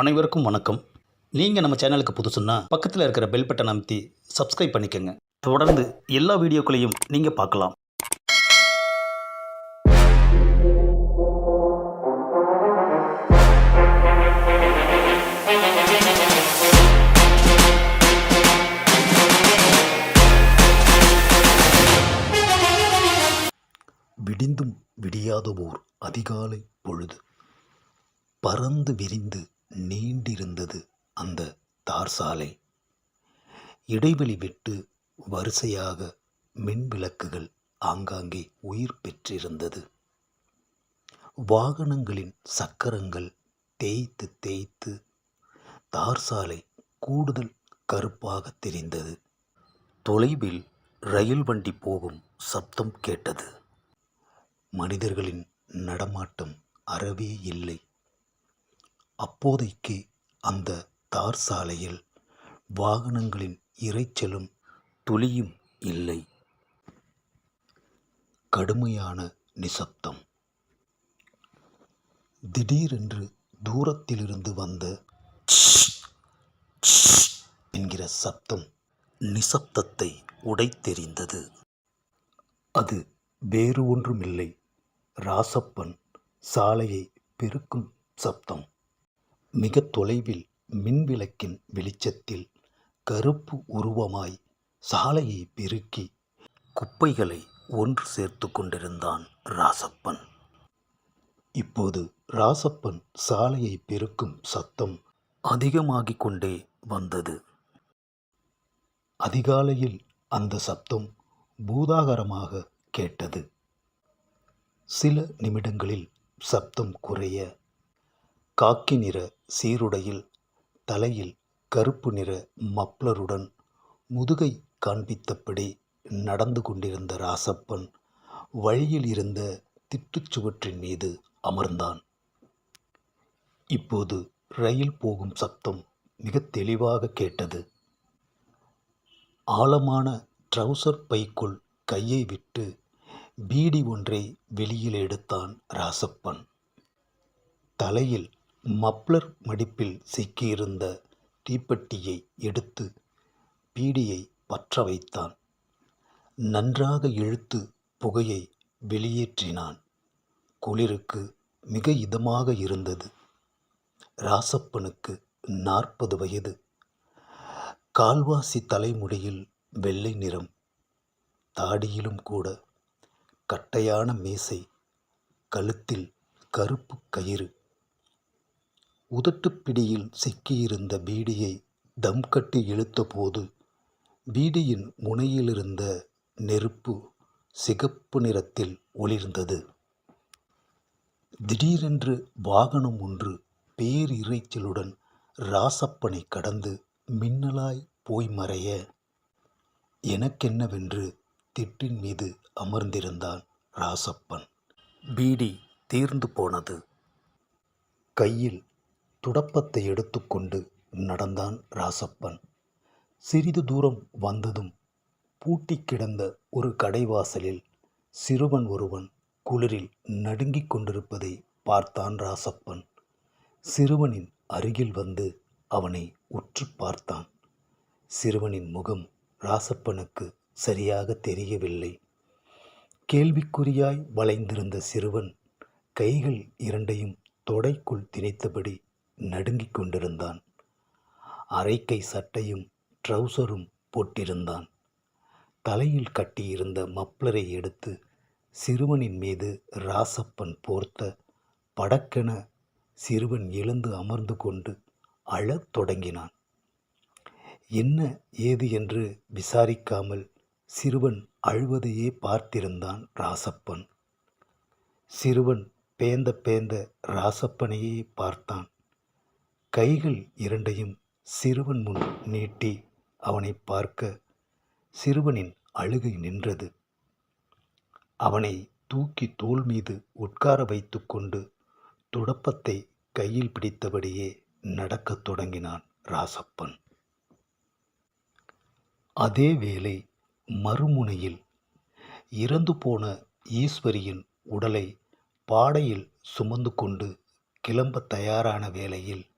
அனைவருக்கும் வணக்கம். நீங்கள் நம்ம சேனலுக்கு புதுசுன்னா பக்கத்தில் இருக்கிற பெல் பட்டன் அமைத்தி சப்ஸ்கிரைப் பண்ணிக்கோங்க. தொடர்ந்து எல்லா வீடியோக்களையும் நீங்கள் பார்க்கலாம். விடிந்தும் விடியாத ஓர் அதிகாலை பொழுது. பறந்து விரிந்து நீண்டிருந்தது அந்த தார் சாலை இடைவெளி விட்டு வரிசையாக மின்விளக்குகள் ஆங்காங்கே உயிர் பெற்றிருந்தது. வாகனங்களின் சக்கரங்கள் தேய்த்து தேய்த்து தார் சாலை கூடுதல் கருப்பாக தெரிந்தது. தொலைவில் ரயில் வண்டி போகும் சப்தம் கேட்டது. மனிதர்களின் நடமாட்டம் அறவே இல்லை. அப்போதைக்கு அந்த தார் சாலையில் வாகனங்களின் இரைச்சலும் துளியும் இல்லை. கடுமையான நிசப்தம். திடீரென்று தூரத்திலிருந்து வந்த என்கிற சப்தம் நிசப்தத்தை உடைத்தெறிந்தது. அது வேறு ஒன்றுமில்லை. ராசப்பன் சாலையை பெருக்கும் சப்தம். மிக தொலைவில் மின்விளக்கின் வெளிச்சத்தில் கருப்பு உருவமாய் சாலையை பெருக்கி குப்பைகளை ஒன்று சேர்த்து கொண்டிருந்தான் ராசப்பன். இப்போது ராசப்பன் சாலையை பெருக்கும் சத்தம் அதிகமாகிக் கொண்டே வந்தது. அதிகாலையில் அந்த சப்தம் பூதாகரமாக கேட்டது. சில நிமிடங்களில் சப்தம் குறைய காக்கி நிற சீருடையில் தலையில் கருப்பு நிற மப்ளருடன் முதுகை காண்பித்தபடி நடந்து கொண்டிருந்த ராசப்பன் வழியில் இருந்த திட்டுச்சுவற்றின் மீது அமர்ந்தான். இப்போது ரயில் போகும் சப்தம் மிக தெளிவாக கேட்டது. ஆழமான ட்ரௌசர் பைக்குள் கையை விட்டு பீடி ஒன்றை வெளியில் எடுத்தான் ராசப்பன். தலையில் மப்ளர் மடிப்பில் சிக்கியிருந்த தீப்பெட்டியை எடுத்து பீடியை பற்ற வைத்தான். நன்றாக இழுத்து புகையை வெளியேற்றினான். குளிருக்கு மிக இதமாக இருந்தது. ராசப்பனுக்கு நாற்பது வயது. கால்வாசி தலைமுடியில் வெள்ளை நிறம். தாடியிலும் கூட கட்டையான மேசை. கழுத்தில் கருப்பு கயிறு. உதட்டுப்பிடியில் சிக்கியிருந்த பீடியை தம் கட்டி இழுத்தபோது பீடியின் முனையிலிருந்த நெருப்பு சிகப்பு நிறத்தில் ஒளிர்ந்தது. திடீரென்று வாகனம் ஒன்று பேரிரைச்சலுடன் ராசப்பனை கடந்து மின்னலாய் போய் மறைய எனக்கென்னவென்று திட்டின் மீது அமர்ந்திருந்தான் ராசப்பன். பீடி தீர்ந்து போனது. கையில் துடப்பத்தை எடுத்துக்கொண்டு நடந்தான் ராசப்பன். சிறிது தூரம் வந்ததும் பூட்டி கிடந்த ஒரு கடைவாசலில் சிறுவன் ஒருவன் குளிரில் நடுங்கிக் கொண்டிருப்பதை பார்த்தான் ராசப்பன். சிறுவனின் அருகில் வந்து அவனை உற்று பார்த்தான். சிறுவனின் முகம் ராசப்பனுக்கு சரியாக தெரியவில்லை. கேள்விக்குறியாய் வளைந்திருந்த சிறுவன் கைகள் இரண்டையும் தொடைக்குள் திணித்தபடி நடுங்கிக் கொண்டிருந்தான். அரைக்கை சட்டையும் ட்ரௌசரும் போட்டிருந்தான். தலையில் கட்டியிருந்த மப்ளரை எடுத்து சிறுவனின் மீது ராசப்பன் போர்த்த படக்கென சிறுவன் எழுந்து அமர்ந்து கொண்டு அழத் தொடங்கினான். என்ன ஏது என்று விசாரிக்காமல் சிறுவன் அழுவதையே பார்த்திருந்தான் ராசப்பன். சிறுவன் பேந்த பேந்த ராசப்பனையே பார்த்தான். கைகள் இரண்டையும் சிறுவன் முன் நீட்டி அவனை பார்க்க சிறுவனின் அழுகை நின்றது. அவனை தூக்கி தோள் மீது உட்கார வைத்துக்கொண்டு துடப்பத்தை கையில் பிடித்தபடியே நடக்கத் தொடங்கினான் ராசப்பன். அதே வேளை மறுமுனையில் இறந்து போன ஈஸ்வரியின் உடலை பாடையில் சுமந்து கொண்டு கிளம்ப தயாரான வேளையில்